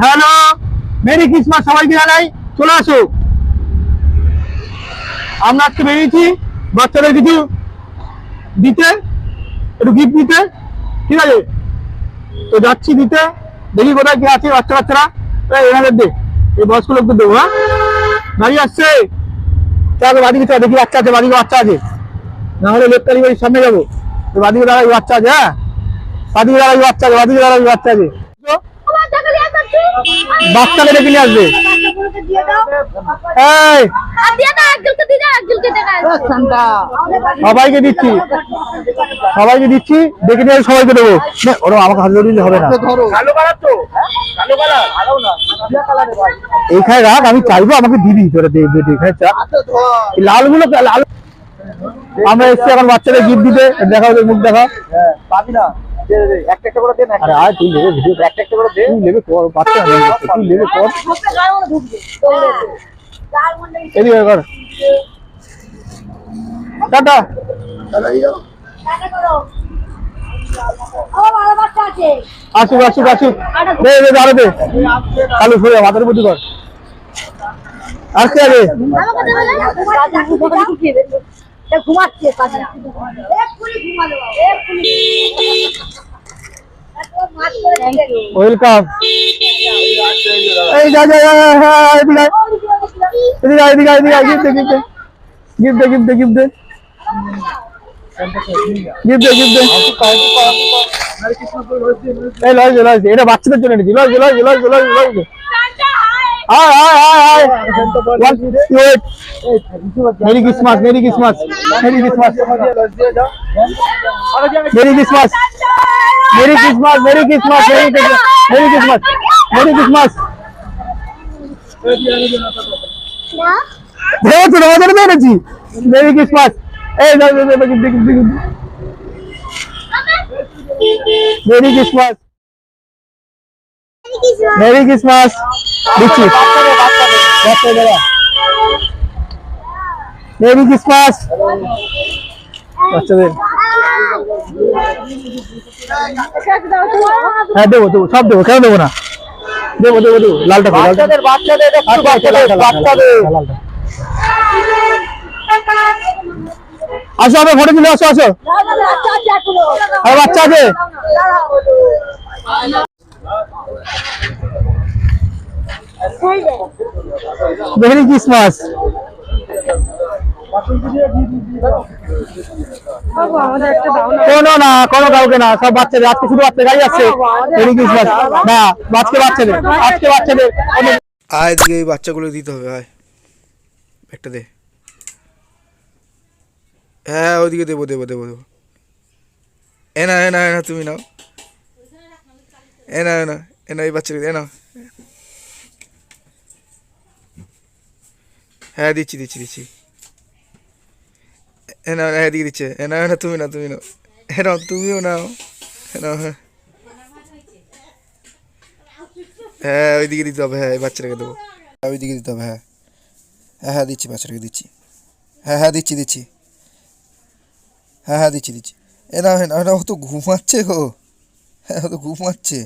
Hello, merry Christmas সবাইকে জানাই, চলে আসো। আমরা আজকে বেরিয়েছি, বাচ্চাদের কিছু দিতে, একটু গিফট দিতে ঠিক আছে? তো যাচ্ছি দিতে, দেখি কোথায় কি আছে বাচ্চা বাচ্চারা এনাদের দে, এই বয়স্ক লোকদের দেবো হ্যাঁ? গাড়ি আসছে। চলো বাদিকে চল দেখি বাচ্চা আছে বাদিকে বাচ্চা আছে। না হলে লেপটালি বাড়ির সামনে যাব। বাদিকে দাঁড়াই বাচ্চা আছে হ্যাঁ? বাদিকে দাঁড়াই বাচ্চা আছে বাদিকে দাঁড়াই বাচ্চা আছে। বাচ্চা মেরে কিনে আসবে। সবাইকে দিচ্ছি। সবাইকে দিচ্ছি। দেখে নিয়ে সবাইকে দেবো। ওরা আমাকে হাত ধরে হবে না। এইখানে রাখ, আমি চাইব আমাকে দিবি, তোরা এখানে লালগুলো লাল আমরা এসছি এখন বাচ্চাদের গিফট দিতে। দেখা ওদের মুখ দেখা। পাবি না। একটা একটা করে দে না। আরে আয় তুই নেবে ভিডিও একটা একটা করে দে। তুই নেবে কর বাচ্চা নেবে তুই নেবে কর এদিকে কর টাটা। আসুক আসুক আসুক। দে দে দে, আরও দে। কালু যা, মাথার বুদ্ধি কর। আসতে হবে घुमाती है काजल एक पूरी घुमा लो एक पूरी वेलकम ए जा जा जा इधर आ इधर आ इधर आ इधर आ गिफ्ट दे गिफ्ट दे गिफ्ट दे गिफ्ट दे गिफ्ट दे गिफ्ट दे ए लॉज लॉज এটা বাচ্চাদের জন্য এনেছি লজ লজ লজ লজ লজ আয় আয় আয় আয় merry Christmas merry Christmas merry Christmas merry Christmas merry Christmas merry Christmas merry Christmas merry Christmas merry Christmas এই মেরি ক্রিসমাস মেরি ক্রিসমাস দিচ্ছি। মেরি ক্রিসমাস বাচ্চাদের। হ্যাঁ দেবো দেবো সব দেবো কেন দেবো না? দেবো দেবো দেবো লালটা বাচ্চাদের বাচ্চাদের বাচ্চাদের। আসো আমরা ফটো তুলে আসো আসো। আর বাচ্চা আছে। Merry Christmas. কোনো না কোনো কাউকে না সব বাচ্চাদের আজকে শুধু বাচ্চা গাড়ি আসছে। Merry Christmas. না আজকে বাচ্চাদের আজকে বাচ্চাদের কোনো- আয় দিকে এই বাচ্চাগুলো দিতে হবে আয়। একটা দে। হ্যাঁ ওইদিকে দেবো দেবো দেবো দেবো। এ না এ না এ না তুমি নাও। এ না এ না এ না এই বাচ্চাকে এ হ্যাঁ দিচ্ছি দিচ্ছি দিচ্ছি। এ না হ্যাঁ এদিকে দিচ্ছে। এ না না তুমি না তুমি নাও। এ নাও, তুমিও নাও। এ নাও হ্যাঁ। হ্যাঁ ওইদিকে দিতে হবে হ্যাঁ বাচ্চাটাকে দেবো। হ্যাঁ ওইদিকে দিতে হবে হ্যাঁ। হ্যাঁ হ্যাঁ দিচ্ছি বাচ্চাটাকে, দিচ্ছি। হ্যাঁ হ্যাঁ দিচ্ছি দিচ্ছি। হ্যাঁ হ্যাঁ দিচ্ছি দিচ্ছি। এ না না না ও তো ঘুমাচ্ছে গো। হ্যাঁ ও তো ঘুমাচ্ছে।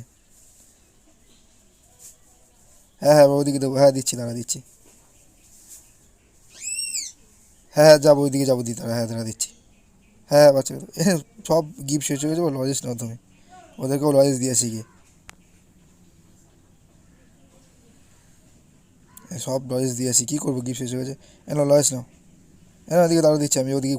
হ্যাঁ হ্যাঁ ওইদিকে দেবো। হ্যাঁ দিচ্ছি, দাঁড়া, দিচ্ছি। হ্যাঁ হ্যাঁ যাব, ওইদিকে যাব, দিতে হ্যাঁ দাঁড়া দিচ্ছি। হ্যাঁ বাচ্চা সব গিফট শেষ হয়ে গেছে লজেস নাও তুমি। ওদেরকেও লজেস দিয়েছি গিয়ে। সব লজেস দিয়েছি কী করব গিফট শেষ হয়ে গেছে। এনো লজেস নাও। হ্যাঁ ওদিকে দাঁড়া দিচ্ছি, আমি ওদিকে